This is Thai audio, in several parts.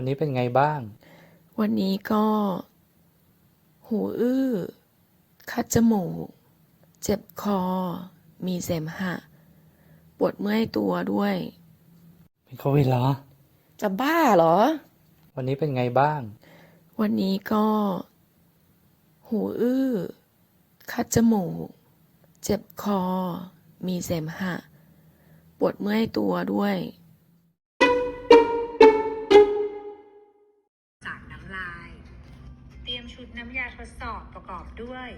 วันนี้เป็นไงบ้าง วันนี้ก็ หูอื้อ คัดจมูก เจ็บคอ มีเสมหะ ปวดเมื่อยตัวด้วย เป็นโควิดเหรอ จะบ้าเหรอ วันนี้เป็นไงบ้าง วันนี้ก็ หูอื้อ คัดจมูก เจ็บคอ มีเสมหะ ปวดเมื่อยตัวด้วย น้ำยาทดสอบประกอบด้วย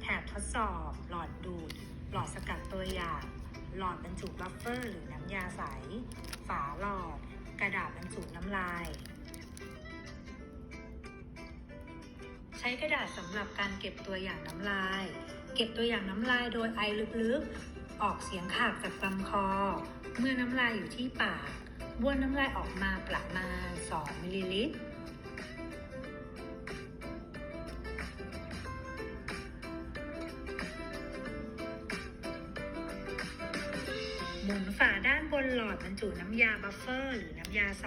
แถบทดสอบ หลอดดูด หลอดสกัดตัวอย่าง หลอดบรรจุบัฟเฟอร์หรือน้ำยาใส ฝาหลอด กระดาษบรรจุน้ำลาย ใช้กระดาษสำหรับการเก็บตัวอย่างน้ำลาย เก็บตัวอย่างน้ำลายโดยไอลึกๆ ออกเสียงขากจากลำคอ เมื่อน้ำลายอยู่ที่ปากบ้วนน้ำลายออกมาประมาณ 2 มิลลิลิตร มุนฝาด้านบนหลอดบรรจุน้ำยาบัฟเฟอร์ หรือน้ำยาใส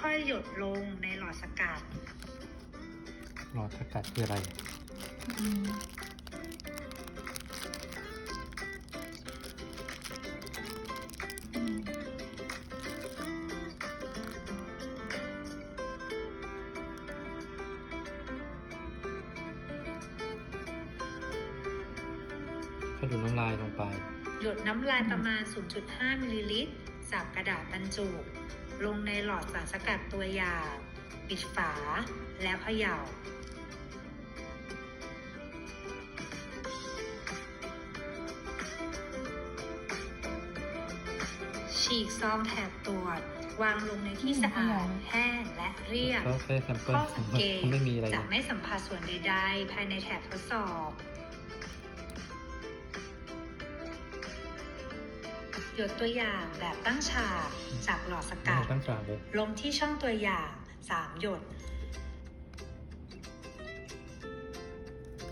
ค่อยๆ หยดลงในหลอดสกัด หลอดสกัดคืออะไรก็ดูน้ำลายลงไป หยดน้ำลายประมาณ 0.5 มิลลิลิตรจากกระดาษบรรจุ ลงในหลอดสารสกัดตัวอย่างปิดฝา แล้วเขย่า ฉีกซองแถบตรวจ วางลงในที่สะอาด แห้งและเรียบก็แค่แซมเปิลข้อสังเกตไม่มีอะไรจะไม่สัมผัสส่วนใดๆ ภายในแถบทดสอบ หยดตัวอย่างแบบตั้งฉากจากหลอดสกัดตั้งฉากเลยลงที่ช่องตัวอย่าง3หยด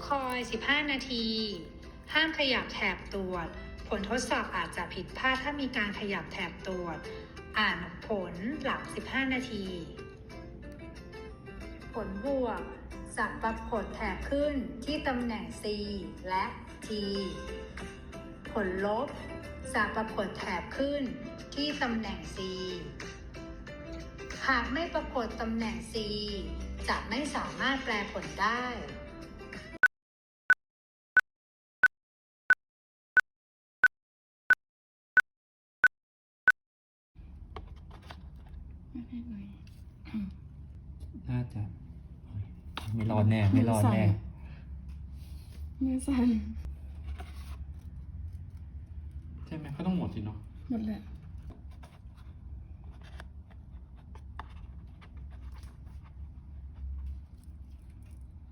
คอย 15 นาที ห้ามขยับแถบตรวจ ผลทดสอบอาจจะผิดพลาดถ้ามีการขยับแถบตรวจ อ่านผลหลัง 15 นาที ผลบวกจะปรากฏแถบขึ้นที่ตำแหน่ง C และ T ผลลบ จะปรากฏแถบขึ้นที่ตำแหน่ง C หากไม่ปรากฏตำแหน่ง C จะไม่สามารถแปลผลได้น่าจะไม่รอดแน่ ไม่รอดแน่มือสั่น ใช่ไหม ก็ต้องหมดสิเนาะหมดแล้ว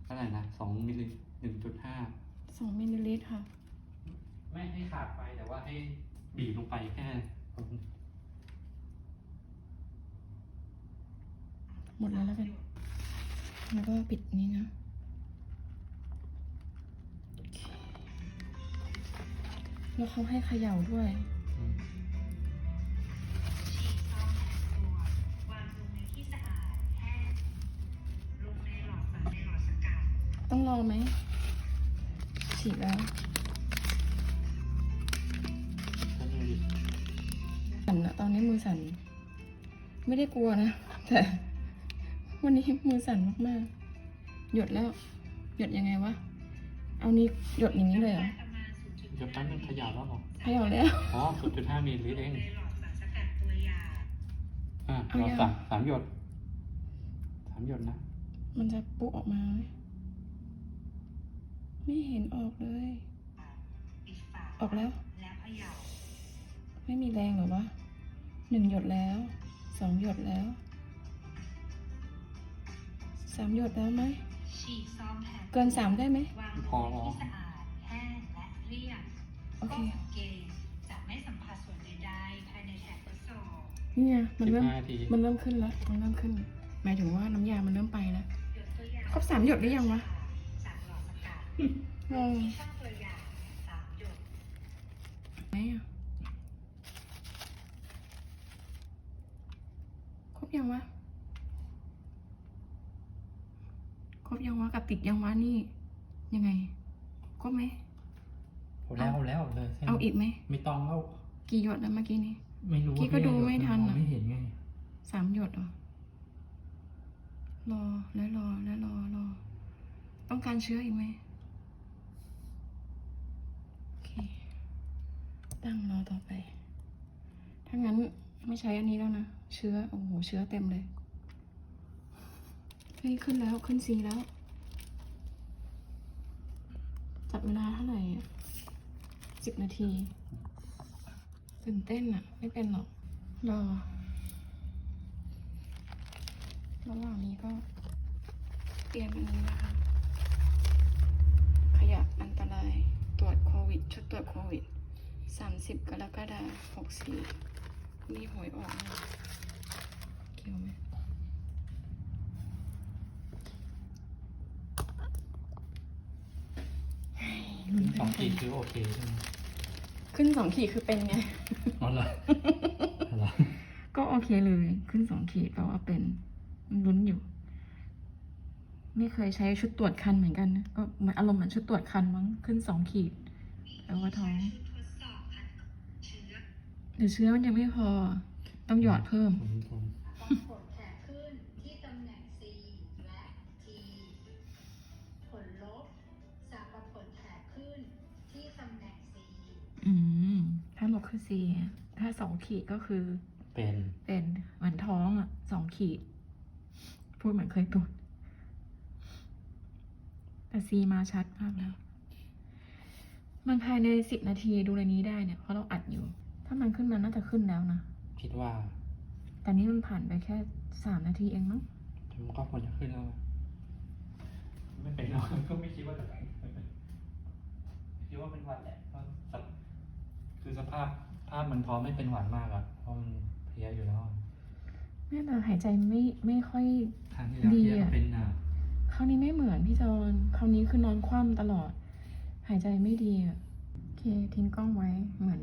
เท่าไหร่นะสองมิลลิหนึ่งจุดห้าสองมิลลิลิตรค่ะ ไม่ให้ขาดไปแต่ว่าให้บีบลงไปแค่ตรงหมดแล้วแล้วกัน แล้วก็ปิดนี้นะ แล้วเขาให้เขย่าด้วย ต้องรอไหม ฉีดแล้วสั่นอะตอนนี้มือสั่น ไม่ได้กลัวนะ แต่ วันนี้มือสั่นมาก ๆ หยดแล้ว หยดยังไงวะ เอานี้หยดอย่างนี้เลยเหรอ ดี๋ยวแป๊บนึงขยับแล้วเหรอเขย่าแล้ว อ๋อศูนย์จุดห้ามิลลิลิตรเองในหลอดสารสกัดตัวอย่างอะเอาเรายัง สามสามหยดสามหยดนะ มันจะปุออกมาไหมไม่เห็นออกเลยปิดฝาออกแล้วแล้วเขย่าไม่มีแรงเหรอวะหนึ่งหยดแล้ว สองหยดแล้ว สามหยดแล้วไหมฉีกซองแถบเกินสามได้ไหมวางลงพอในหรอ เรียบโอเคข้สังเกตจะไม่สัมผัสส่วนใดๆภายในแถบทดสอบนี่ไงมันสิบเริ่ม ห้านาทีมันเริ่มขึ้นแล้ว มันเริ่มขึ้น หมายถึงว่าน้ำยา มันเริ่มไปแล้วหยดตัวอย่างครบสามหยดหรือยังวะ จากหลอดสกัดงงที่ช่องตัวอย่างสามหยด ไหมอะครบยังวะยังวะกับติดยังวะนี่ ยังไงก็ไหม เอาแล้วเอาแล้วเลยส้นเอาอีกไหมไม่ต้องแล้วกี่หยดแล้วเมื่อกี้นี้ ไม่รู้พี่ก็ดูว่าไม่ทันมองอะไม่เห็นไงสามหยดเหรอรอแล้วรอแล้วรอรอ ต้องการเชื้ออีกไหมโอเค ตั้งรอต่อไป ถ้างั้นไม่ใช้อันนี้แล้วนะ เชื้อ โอ้โห เชื้อเต็มเลยเฮ้ยขึ้นแล้วขึ้นซีแล้ว จับเวลาเท่าไหร่อะ สิบนาที ตื่นเต้นอะไม่เป็นหรอก รอ ระหว่างนี้ก็เตรียมอันนี้นะคะ ขยะอันตราย ตรวจโควิด ชุดตรวจโควิด30กรกฎาคม64นี่หวยออกเกี่ยวไหม ขึ้น สองขีดคือโอเคใช่ไหมขึ้นสองขีดคือเป็นไง อ๋อเหรอเหรอก็โอเคเลย ขึ้นสองขีดแปลว่าเป็นลุ้นอยู่ ไม่เคยใช้ชุดตรวจคันเหมือนกันนะก็เหมือนอารมณ์เหมือนชุดตรวจคันมั้งขึ้นสองขีดแปลว่าท้องหรือเชื้อมันยังไม่พอ ต้องหยอดเพิ่ม ผม คือสี่ถ้าสองขีดก็คือ เป็นเป็นเหมือนท้องอะสองขีด พูดเหมือนเคยตรวจแต่ซีมาชัดมากแล้ว มันภายในสิบนาทีดูในนี้ได้เนี่ยเพราะเราอัดอยู่ ถ้ามันขึ้นมาน่าจะขึ้นแล้วนะ คิดว่า แต่นี้มันผ่านไปแค่สามนาทีเองมั้งมันก็ควรจะขึ้นแล้ว ไม่เป็นหรอกก็ไม่คิดว่าจะเป็นคิดว่าเป็นหวัดแหละเพราะสภ คือสภาพภาพมันพร้อมไม่เป็นหวัดมากอะเพราะมันเพลียอยู่แล้วแม่แต่หายใจไม่ไม่ค่อย ครั้งที่แล้วเพลียดีอะก็เป็นหนักคราวนี้ไม่เหมือนพี่จอนคราวนี้คือนอนคว่ำตลอด หายใจไม่ดีอะโอเคทิ้งกล้องไว้เหมือน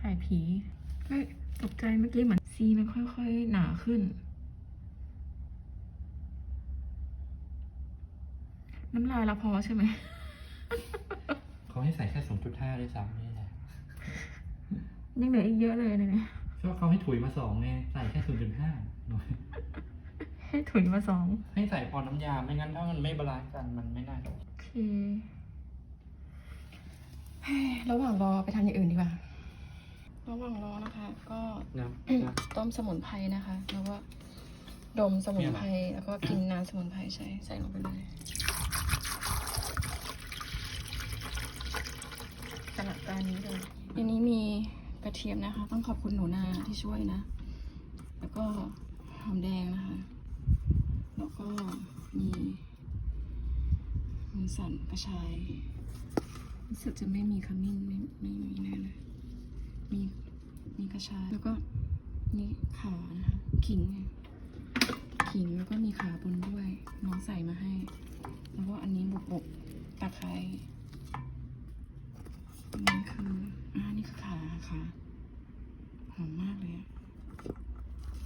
ถ่ายผีเฮ้ยตกใจเมื่อกี้เหมือนซีมันค่อย ๆ หนาขึ้น น้ำลายเราพอใช่ไหม เขาให้ใส่แค่ศูนย์จุดห้าด้วยซ้ำนี่แหละ ยังเหลืออีกเยอะเลยนะเนี่ยเพราะเขาให้ถุยมาสองไงใส่แค่ศูนย์จุดห้าให้ถุยมาสองให้ใส่พอน้ำยาไม่งั้นถ้ามันไม่บาลานซ์กันมันไม่น่าจะโอเคเฮ้ยระหว่างรอไปทำอย่างอื่นดีกว่า ระหว่างรอนะคะ ก็ น้ำน้ ต้มสมุนไพรนะคะ แล้วก็ดมสมุนไพร แล้วก็กินน้ำสมุนไพรใช้ใส่ลงไปเลยสลับจานนี้เลยในนี้มี กระเทียมนะคะ ต้องขอบคุณหนูนาที่ช่วยนะ แล้วก็หอมแดงนะคะ แล้วก็มีมีสันกระชายรู้สึกจะไม่มีขมิ้นไม่ไม่มีแน่เลยมีมีกระชายแล้วก็นี่ขานะคะขิงขิงแล้วก็มีขาบนด้วยน้องใส่มาให้ แล้วก็อันนี้บุกบุกตะไคร้อันนี้คือ คือขาขาหอมมากเลย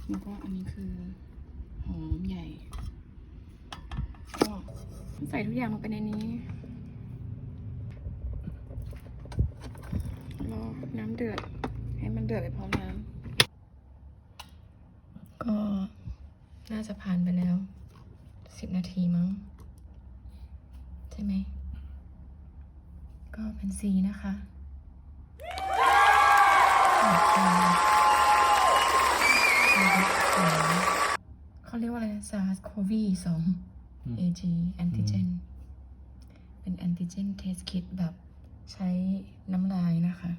แล้วก็อันนี้คือหอมใหญ่ ก็ใส่ทุกอย่างลงไปในนี้ รอน้ำเดือด ให้มันเดือดไปพร้อมน้ำ ก็น่าจะผ่านไปแล้วสิบนาทีมั้ง ใช่ไหม ก็เป็นซีนะคะเขาเรียกว่าอะไร SARS-CoV 2ำ AG antigen เป็น antigen test kit แบบใช้น้ำลายนะคะ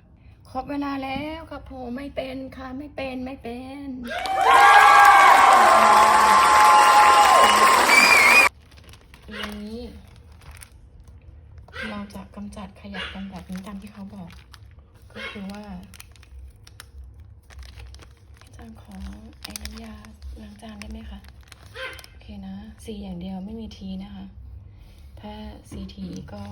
ครบเวลา แล้วครับผมไม่เป็นค่ะไม่เป็นไม่เป็นทีนี้เราจะกำจัดขยะกันแบบนี้ตามที่เขาบอก ก็คือว่าอาจารย์ขอไอ้น้ำยาล้างจานได้ไหมคะโอเคนะ C อย่างเดียวไม่มี T นะคะ ถ้า CT ก็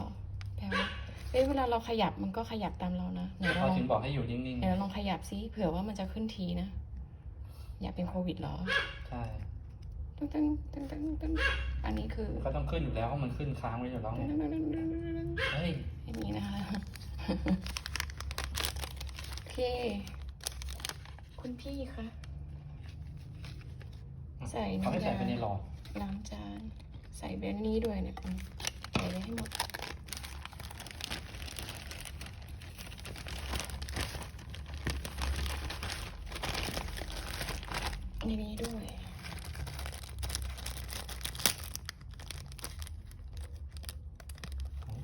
ว่าเอ้ยเวลาเราขยับมันก็ขยับตามเรานะไหนเราเขาลองถึงบอกให้อยู่นิ่งไหนเราลองขยับซิเผื่อว่ามันจะขึ้นทีนะ อยากเป็นโควิดเหรอๆ ใช่ ตึ้งตึ้งตึ้งตึ้งตึ้งอันนี้คือก็ต้องขึ้นอยู่แล้วเพราะมันขึ้นค้างไว้อยู่แล้วไงเฮ้ยอย่างนี้นะคะ โอเค คุณพี่คะใส่เขาให้น้ำใส่ยาไปในหลอดล้างจานใส่เบนนี้ด้วยเนี่ยคุณใส่ไปให้หมด ในนี้ด้วย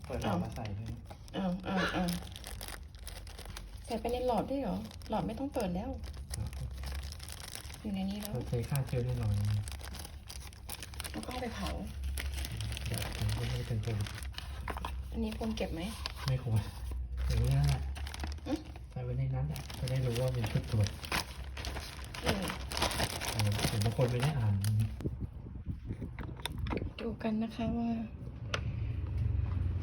เปิดหลอดมาใส่ด้วยอ้าวอ้าวอ้าวใส่ไปในหลอดด้วยเหรอ หลอดไม่ต้องเปิดแล้ว อยู่ในนี้แล้ว เราเทค่าเชื้อแน่นอนแล้วก็เอาไปเผา เดี๋ยวผมก็ไม่เป็นตัวอันนี้ควรเก็บไหม ไม่ควรอย่างนี้นั่นแหละอืม ใส่ไว้ในนั้นแหละจะได้รู้ว่าเป็นชุดตรวจ เออ เออผมบางคนไม่ได้อ่าน ดูกันนะคะว่า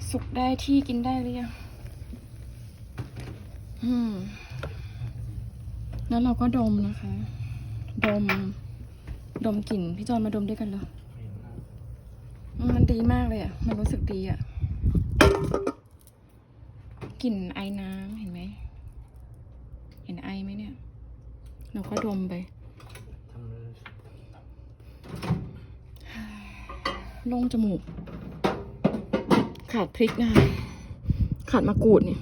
สุกได้ที่กินได้หรือยังอืม แล้วเราก็ดมนะคะ ดม ดมกลิ่น พี่จอยมาดมด้วยกันเหรอมมันดีมากเลยอะ่ะ มันรู้สึกดีอะ่ะ กลิ่นไอน้ำเห็นไหม เห็นไอไหมเนี่ย เราก็ดมไป ทำเลย โล่งจมูก ขาดพริกนะคะ ขาดมะกรูดเนี่ย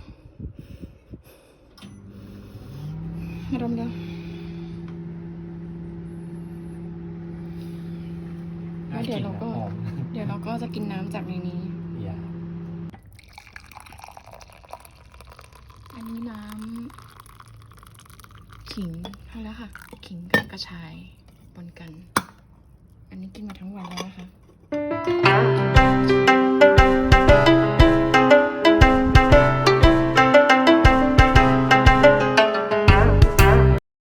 มาดมแล้วแล้วเดี๋ยวเราก็หอมเดี๋ยวเราก็จะกินน้ำจากในนี้อย่าอันนี้น้ำขิงเท่าแล้วค่ะ ขิงกับกระชายปนกัน อันนี้กินมาทั้งวันแล้วนะคะ Thank you.